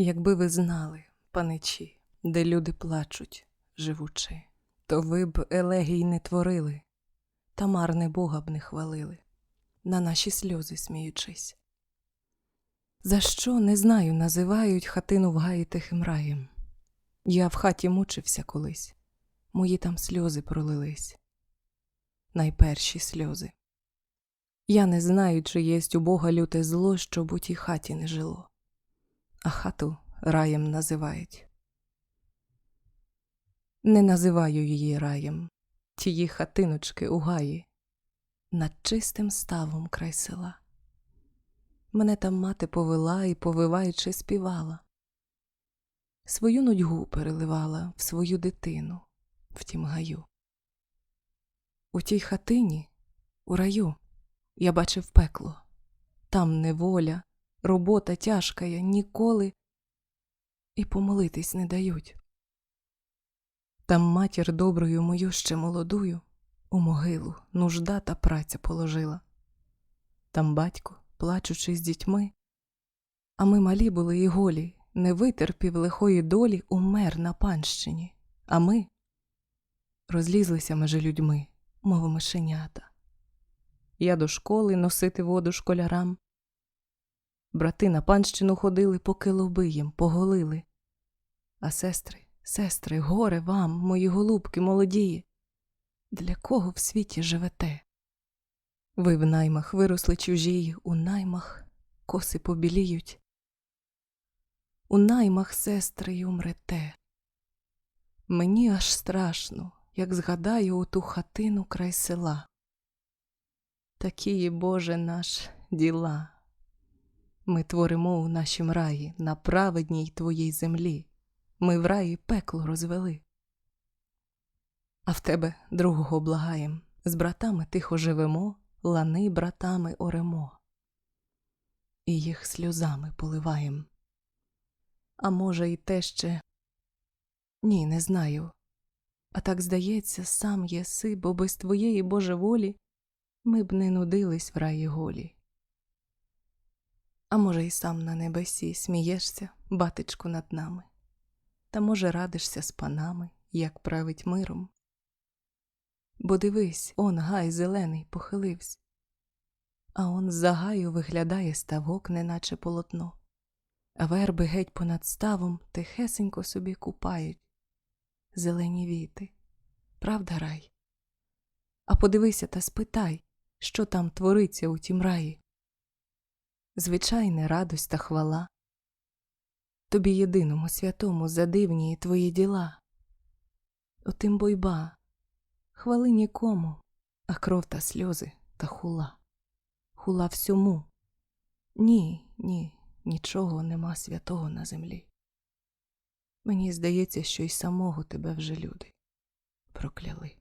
Якби ви знали, паничі, де люди плачуть, живучи, то ви б елегій не творили, та марне Бога б не хвалили, на наші сльози сміючись. За що, не знаю, називають хатину в гаї тихим раєм. Я в хаті мучився колись, мої там сльози пролились, найперші сльози. Я не знаю, чи єсть у Бога люте зло, щоб у тій хаті не жило, а хату раєм називають. Не називаю її раєм, тії хатиночки у гаї, над чистим ставом край села. Мене там мати повела і, повиваючи, співала, свою нудьгу переливала в свою дитину в тім гаю. У тій хатині, у раю, я бачив пекло, там неволя, робота тяжка я ніколи і помолитись не дають. Там матір доброю мою ще молодую у могилу нужда та праця положила. Там батько, плачучи з дітьми, а ми малі були і голі, не витерпів лихої долі, умер на панщині, а ми розлізлися межи людьми, мов мишенята. Я до школи носити воду школярам. Брати на панщину ходили, поки лоби їм поголили. А сестри, сестри, горе вам, мої голубки молодії. Для кого в світі живете? Ви в наймах виросли чужії, у наймах коси побіліють. У наймах, сестри, й умрете. Мені аж страшно, як згадаю оту хатину край села. Такі, Боже наш, діла. Ми творимо у нашім раї на праведній твоїй землі. Ми в раї пекло розвели. А в тебе другого благаєм, з братами тихо живемо, лани братами оремо, і їх сльозами поливаєм. А може, і те ще ні, не знаю. А так здається, сам єси, бо без твоєї Боже волі ми б не нудились в раї голі. А може, і сам на небесі смієшся, батечку, над нами, та може радишся з панами, як править миром. Бо дивись, он гай зелений похилився, а он за гаю виглядає ставок, неначе полотно, а верби геть понад ставом тихесенько собі купають зелені віти. Правда, рай? А подивися та спитай, що там твориться у тім раї. Звичайне радость та хвала. Тобі єдиному святому за дивні твої діла. Отим бойба, хвали нікому, а кров та сльози та хула. Хула всьому. Ні, ні, нічого нема святого на землі. Мені здається, що й самого тебе вже люди прокляли.